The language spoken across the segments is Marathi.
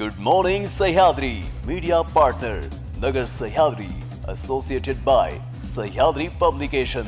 Good morning Sahyadri media partner Nagar Sahyadri associated by Sahyadri publication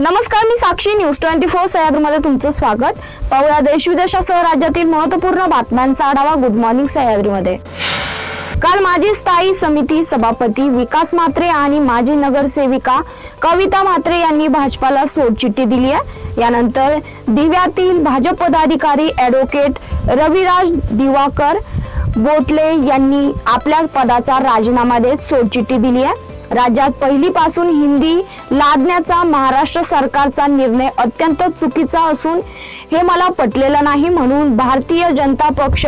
नमस्कार मी साक्षी. न्यूज ट्वेंटी फोर सह्याद्रीमध्ये तुमचं स्वागत. पाहूया देश विदेशासह राज्यातील महत्त्वपूर्ण बातम्यांचा आढावा. गुड मॉर्निंग सह्याद्रीमध्ये. काल माजी स्थायी समिती सभापती विकास म्हात्रे आणि माजी नगरसेविका कविता म्हात्रे यांनी भाजपाला सोडचिठ्ठी दिली आहे. यानंतर दिव्यातील भाजप पदाधिकारी ॲडव्होकेट रविराज दिवाकर बोटले यांनी आपल्या पदाचा राजीनामा देत सोडचिठ्ठी दिली आहे. राज्यात पहिलीपासून हिंदी लादण्याचा महाराष्ट्र सरकारचा निर्णय अत्यंत चुकीचा असून हे मला पटलेलं नाही म्हणून भारतीय जनता पक्ष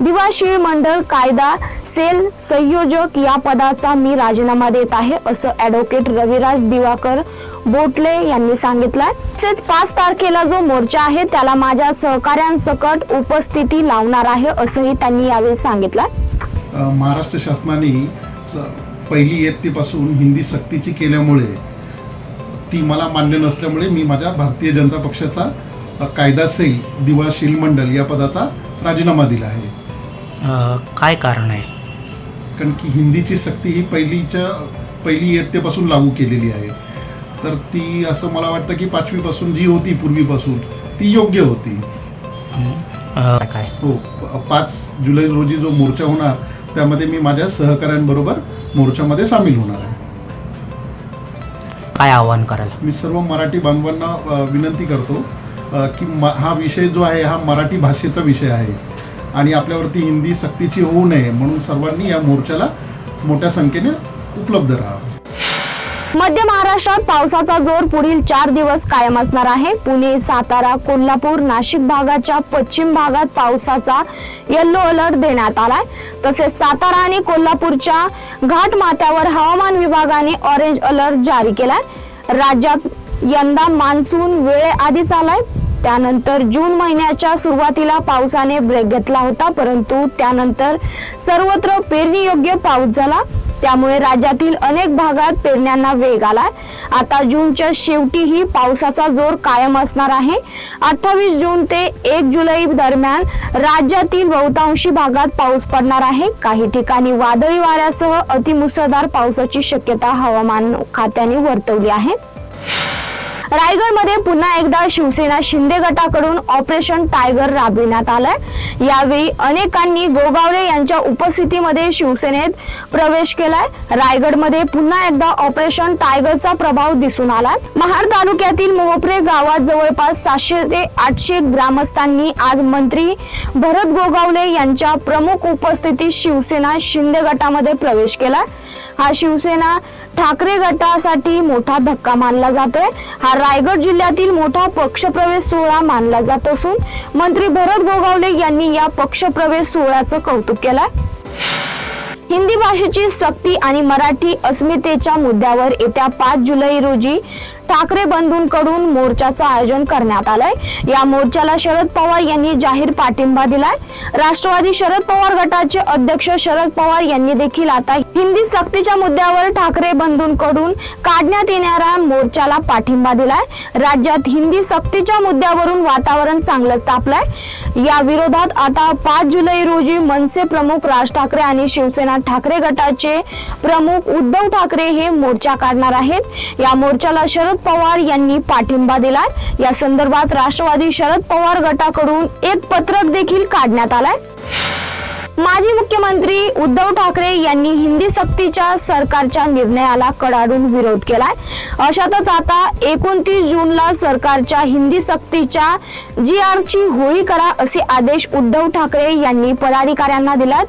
दिवाशीळ मंडळ कायदा सेल संयोजक या पदाचा मी राजीनामा देत आहे असं ॲडव्होकेट रविराज दिवाकर बोटले यांनी सांगितलंय. तसेच पाच तारखेला जो मोर्चा आहे त्याला माझ्या सहकाऱ्यांसकट उपस्थिती लावणार आहे असंही त्यांनी यावेळी सांगितलंय. महाराष्ट्र शासनाने पहिली इयत्तेपासून हिंदी सक्तीची केल्यामुळे ती मला मान्य नसल्यामुळे मी माझ्या भारतीय जनता पक्षाचा कायदा सेल दिवाशील मंडल या पदाचा राजीनामा दिला आहे. काय कारण आहे? कारण की हिंदीची सक्ती ही पहिलीच्या पहिली इयत्तेपासून लागू केलेली आहे. तर ती असं मला वाटतं की पाचवीपासून जी होती पूर्वीपासून ती योग्य होती. काय? हो पाच जुलै रोजी जो मोर्चा होणार त्यामध्ये मी माझ्या सहकाऱ्यांबरोबर मोर्चामध्ये सामील होणार आहे. काय आव्हान कराल मी सर्व मराठी बांधवांना विनंती करतो की हा विषय जो आहे हा मराठी भाषेचा विषय आहे आणि आपल्यावरती हिंदी सक्तीची होऊ नये म्हणून सर्वांनी या मोर्चाला मोठ्या संख्येने उपलब्ध राहावं. मध्य महाराष्ट्रात पावसाचा जोर पुढील चार दिवस कायम असणार आहे. पुणे सातारा कोल्हापूर नाशिक भागाच्या पश्चिम भागात पावसाचा येल्लो अलर्ट देण्यात आलाय. तसेच सातारा आणि कोल्हापूरच्या घाट माथ्यावर हवामान विभागाने ऑरेंज अलर्ट जारी केलाय. राज्यात यंदा मान्सून वेळेआधीच आलाय. त्यानंतर जून महिन्याच्या सुरुवातीला पावसाने ब्रेक घेतला होता परंतु त्यानंतर सर्वत्र पेरणी योग्य पाऊस झाला. त्यामुळे राज्यातील अनेक भागात पेरण्यांना वेग आलाय. आता जूनच्या शेवटीही पावसाचा जोर कायम असणार आहे. अठ्ठावीस जून ते एक जुलै दरम्यान राज्यातील बहुतांशी भागात पाऊस पडणार आहे. काही ठिकाणी वादळी वाऱ्यासह अतिमुसळधार पावसाची शक्यता हवामान खात्याने वर्तवली आहे. रायगडमध्ये पुन्हा एकदा शिवसेना शिंदे गटाकडून ऑपरेशन टायगर राबविण्यात आलंय. यावेळी अनेकांनी गोगावले यांच्या उपस्थितीमध्ये शिवसेनेत प्रवेश केलाय. रायगडमध्ये पुन्हा एकदा ऑपरेशन टायगरचा प्रभाव दिसून आलाय. महाड तालुक्यातील मोहपरे गावात जवळपास सातशे ते आठशे ग्रामस्थांनी आज मंत्री भरत गोगावले यांच्या प्रमुख उपस्थितीत शिवसेना शिंदे गटामध्ये प्रवेश केला हा शिवसेना ठाकरे गटासाठी मोठा धक्का मानला जातोय. हा रायगड जिल्ह्यातील मोठा पक्षप्रवेश सोहळा मानला जात असून मंत्री भरत गोगावले यांनी या पक्षप्रवेश सोहळ्याचं कौतुक केलंय. हिंदी भाषेची सक्ती आणि मराठी अस्मितेच्या मुद्द्यावर येत्या पाच जुलै रोजी ठाकरे बंधूंकडून मोर्चाचं आयोजन करण्यात आलंय. या मोर्चाला शरद पवार यांनी जाहीर पाठिंबा दिलाय. राष्ट्रवादी शरद पवार गटाचे अध्यक्ष शरद पवार यांनी देखील आता हिंदी सक्तीच्या मुद्द्यावर ठाकरे बंधूंकडून काढण्यात येणाऱ्या मोर्चाला पाठिंबा दिलाय. राज्यात हिंदी सक्तीच्या मुद्द्यावरून वातावरण चांगलंच तापलंय. या विरोधात आता पाच जुलै रोजी मनसे प्रमुख राज ठाकरे आणि शिवसेना ठाकरे गटाचे प्रमुख उद्धव ठाकरे हे मोर्चा काढणार आहेत. या मोर्चाला शरद पवार यांनी पाठिंबा दिलाय. या संदर्भात राष्ट्रवादी शरद पवार गटाकडून एक पत्रक देखील काढण्यात आलाय. माजी मुख्यमंत्री उद्धव ठाकरे यांनी हिंदी सक्तीच्या सरकारच्या निर्णयाला कडाडून विरोध केलाय. अशातच आता एकोणतीस जूनला सरकारच्या हिंदी सक्तीच्या जी आरची होळी करा असे आदेश उद्धव ठाकरे यांनी पदाधिकाऱ्यांना दिलात.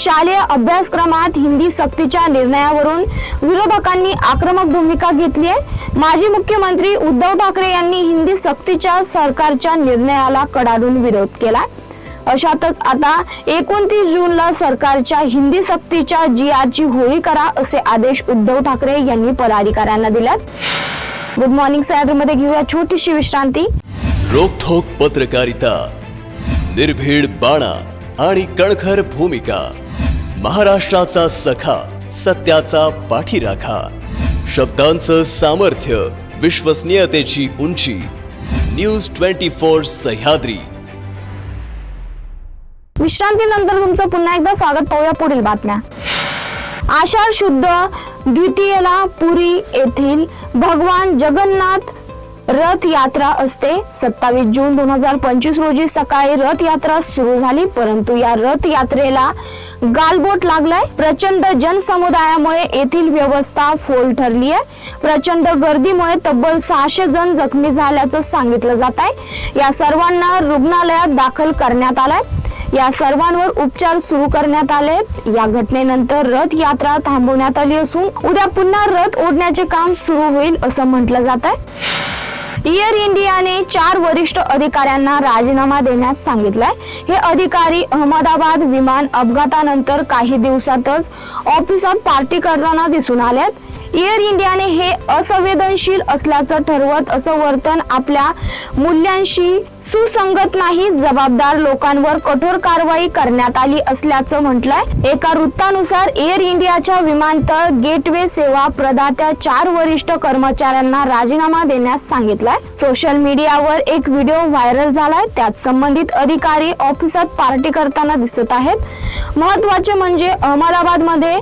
शालेय अभ्यासक्रमात हिंदी सक्तीच्या निर्णयावरून विरोधकांनी आक्रमक भूमिका घेतली आहे. माजी मुख्यमंत्री उद्धव ठाकरे यांनी हिंदी सक्तीच्या सरकारच्या निर्णयाला कडाडून विरोध केला. अशातच आता एकोणतीस जूनला सरकारच्या हिंदी सक्तीच्या जी आरची होळी करा असे आदेश उद्धव ठाकरे यांनी पदाधिकाऱ्यांना दिल्यात. गुड मॉर्निंग सह्याद्रीमध्ये घेऊया छोटीशी विश्रांती. रोखोक पत्रकारिता निर्भीड बाणा आणि कणखर भूमिका. महाराष्ट्राचा सखा सत्याचा पाठीराखा. शब्दांचं सामर्थ्य विश्वसनीयतेची उंची. News twenty four Sahyadri. विश्रांतीनंतर तुमचं पुन्हा एकदा स्वागत पाहूया पुढील बातम्या. आषाढ शुद्ध द्वितीयेला पुरी येथील भगवान जगन्नाथ रथ यात्रा असते. सत्तावीस जून दोन हजार पंचवीस रोजी सकाळी रथ यात्रा सुरू झाली. परंतु या रथ यात्रेला गालबोट लागलाय. प्रचंड जनसमुदायामुळे येथील व्यवस्था फोल ठरली आहे. प्रचंड गर्दीमुळे तब्बल सहाशे जण जखमी झाल्याचं सांगितलं जात आहे. या सर्वांना रुग्णालयात दाखल करण्यात आलाय. या सर्वांवर उपचार सुरू करण्यात आले. या घटनेनंतर रथ यात्रा थांबवण्यात आली असून उद्या पुन्हा रथ ओढण्याचे काम सुरू होईल असं म्हटलं जात आहे. एअर इंडियाने चार वरिष्ठ अधिकाऱ्यांना राजीनामा देण्यास सांगितलाय. हे अधिकारी अहमदाबाद विमान अपघातानंतर काही दिवसातच ऑफिसात पार्टी करताना दिसून आल्यात एअर इंडियाने हे असंवेदनशील असल्याचं ठरवत असं वर्तन आपल्या मूल्यांशी सुसंगत नाही जबाबदार लोकांवर कठोर कारवाई करण्यात आली असल्याचं म्हटलंय. एका वृत्तानुसार एअर इंडियाच्या विमानतळ गेटवे सेवा प्रदात्या चार वरिष्ठ कर्मचाऱ्यांना राजीनामा देण्यास सांगितलाय. सोशल मीडियावर एक व्हिडिओ व्हायरल झालाय. त्यात संबंधित अधिकारी ऑफिसात पार्टी करताना दिसत आहेत. महत्त्वाचे म्हणजे अहमदाबादमध्ये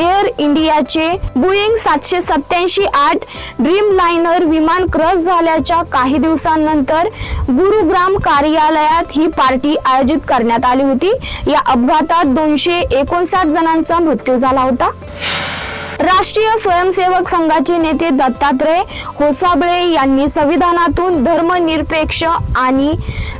एअर इंडियाचे बुईंग सातशे सत्याऐंशी आठ ड्रीम लाइनर विमान क्रश झाल्याच्या काही दिवसांनंतर गुरु गुरुग्राम कार्यालयात ही पार्टी आयोजित करण्यात आली होती. या अपघातात दोनशे एकोणसाठ जणांचा मृत्यू झाला होता. राष्ट्रीय स्वयंसेवक संघाचे नेते दत्तात्रय होसाबळे यांनी संविधानातून धर्मनिरपेक्ष आणि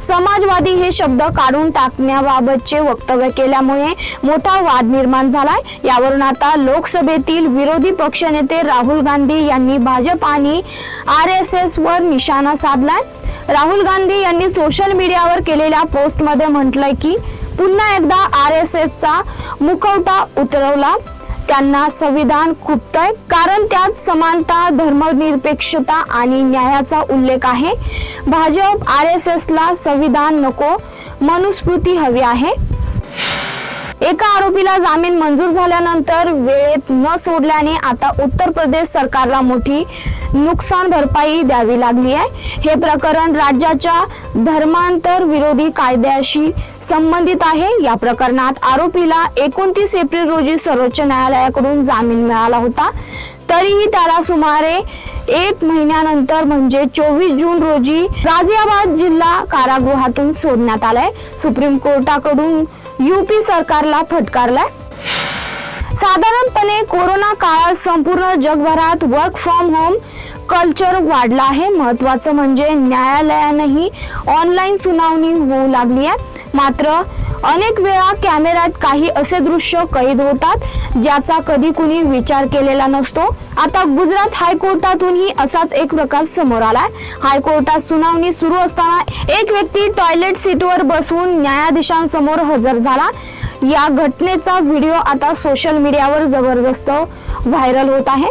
समाजवादी हे शब्द काढून टाकण्याबाबतचे वक्तव्य केल्यामुळे मोठा वाद निर्माण झालाय. यावरून आता लोकसभेतील विरोधी पक्षनेते राहुल गांधी यांनी भाजप आणि आर एस एस वर निशाणा साधलाय. राहुल गांधी यांनी सोशल मीडियावर केलेल्या पोस्टमध्ये म्हटलंय की पुन्हा एकदा आर एस एसचा मुखवटा उतरवला. त्यांना संविधान खुपतंय कारण त्यात समानता धर्मनिरपेक्षता आणि न्यायाचा उल्लेख आहे. भाजप आर एस एसला संविधान नको. मनुस्मृती हवी आहे. एका आरोपीला जामीन मंजूर झाल्यानंतर वेळेत न सोडल्याने आता उत्तर प्रदेश सरकारला मोठी नुकसान भरपाई द्यावी लागली आहे. हे प्रकरण राज्याच्या धर्मांतर विरोधी कायद्याशी संबंधित आहे. या प्रकरणात आरोपीला एकोणतीस एप्रिल रोजी सर्वोच्च न्यायालयाकडून जामीन मिळाला होता. तरीही त्याला सुमारे एक महिन्यानंतर म्हणजे चोवीस जून रोजी गाझियाबाद जिल्हा कारागृहातून सोडण्यात आलाय. सुप्रीम कोर्टाकडून युपी सरकारला फटकारलाय. साधारणपणे कोरोना काळात संपूर्ण जगभरात वर्क फ्रॉम होम कल्चर वाढलं आहे. महत्वाचं म्हणजे न्यायालयानंही ऑनलाईन सुनावणी होऊ लागली आहे. मात्र अनेक वेळा कॅमेऱ्यात काही असे दृश्य कैद होतात ज्याचा कधी कुणी विचार केलेला नसतो. आता गुजरात हायकोर्टातूनही असाच एक प्रकार समोर आलाय. हायकोर्टात सुनावणी सुरू असताना एक व्यक्ती टॉयलेट सीटवर बसवून न्यायाधीशांसमोर हजर झाला. या घटनेचा व्हिडिओ आता सोशल मीडियावर जबरदस्त व्हायरल होत आहे.